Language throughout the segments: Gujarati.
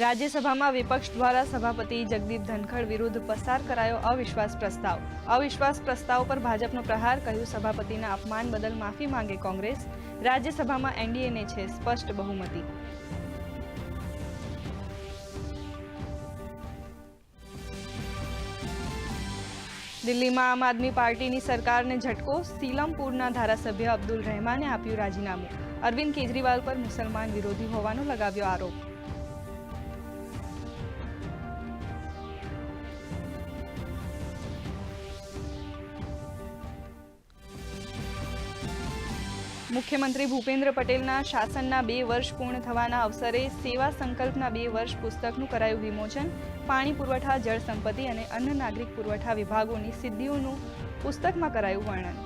રાજ્યસભામાં વિપક્ષ દ્વારા સભાપતિ જગદીપ ધનખડ વિરુદ્ધ પસાર કરાયો અવિશ્વાસ પ્રસ્તાવ. અવિશ્વાસ પ્રસ્તાવ પર ભાજપનો પ્રહાર, કહ્યું સભાપતિના અપમાન બદલ માફી માંગે કોંગ્રેસ. રાજ્યસભામાં એનડીએને છે સ્પષ્ટ બહુમતી. દિલ્હીમાં આમ આદમી પાર્ટીની સરકારને ઝટકો, સીલમપુરના ધારાસભ્ય અબ્દુલ રહેમાને આપ્યું રાજીનામું. અરવિંદ કેજરીવાલ પર મુસલમાન વિરોધી હોવાનો લગાવ્યો આરોપ. મુખ્યમંત્રી ભૂપેન્દ્ર પટેલના શાસનના બે વર્ષ પૂર્ણ થવાના અવસરે સેવા સંકલ્પના બે વર્ષ પુસ્તકનું કરાયું વિમોચન. પાણી પુરવઠા, જળ સંપત્તિ અને અન્ન નાગરિક પુરવઠા વિભાગોની સિદ્ધિઓનું પુસ્તકમાં કરાયું વર્ણન.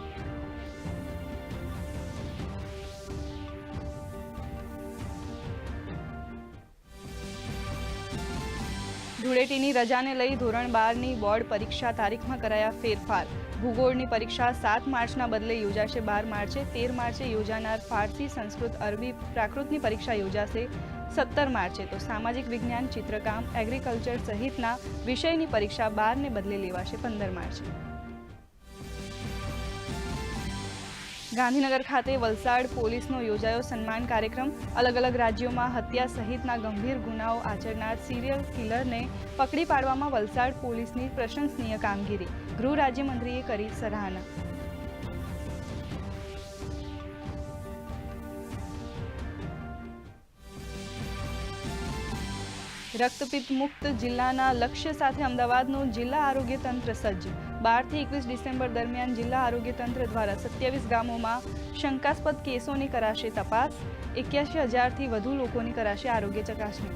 ધૂળેટીની રજાને લઈ ધોરણ બારની બોર્ડ પરીક્ષા તારીખમાં કરાયા ફેરફાર. ભૂગોળની પરીક્ષા સાત માર્ચના બદલે યોજાશે, બાર માર્ચે, તેર માર્ચે યોજાનાર ફારસી, સંસ્કૃત, અરબી પ્રાકૃતની પરીક્ષા યોજાશે, સત્તર માર્ચે. તો સામાજિક વિજ્ઞાન, ચિત્રકામ, એગ્રીકલ્ચર સહિતના વિષયની પરીક્ષા બારને બદલે લેવાશે પંદર માર્ચે. ગાંધીનગર ખાતે વલસાડ પોલીસનો યોજાયો સન્માન કાર્યક્રમ. અલગ અલગ રાજ્યોમાં હત્યા સહિતના ગંભીર ગુનાઓ આચરનાર સિરિયલ કિલરને પકડી પાડવામાં વલસાડ પોલીસની પ્રશંસનીય કામગીરી. ગૃહ રાજ્યમંત્રીએ કરી સરાહના. રક્તપિત્ત મુક્ત જિલ્લાના લક્ષ્ય સાથે અમદાવાદનું જિલ્લા આરોગ્ય તંત્ર સજ્જ. બારથી એકવીસ ડિસેમ્બર દરમિયાન જિલ્લા આરોગ્ય તંત્ર દ્વારા સત્યાવીસ ગામોમાં શંકાસ્પદ કેસોની કરાશે તપાસ, એક્યાસી હજારથી વધુ લોકોની કરાશે આરોગ્ય ચકાસણી.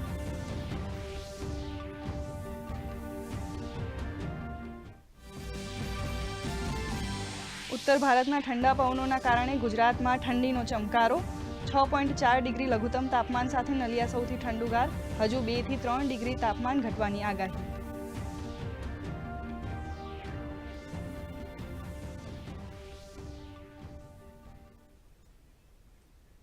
ઉત્તર ભારતના ઠંડા પવનોના કારણે ગુજરાતમાં ઠંડીનો ચમકારો છ પોઈન્ટ ચાર ડિગ્રી લઘુત્તમ તાપમાન સાથે નલિયા સૌથી ઠંડુગાર હજુ બેથી ત્રણ ડિગ્રી તાપમાન ઘટવાની આગાહી.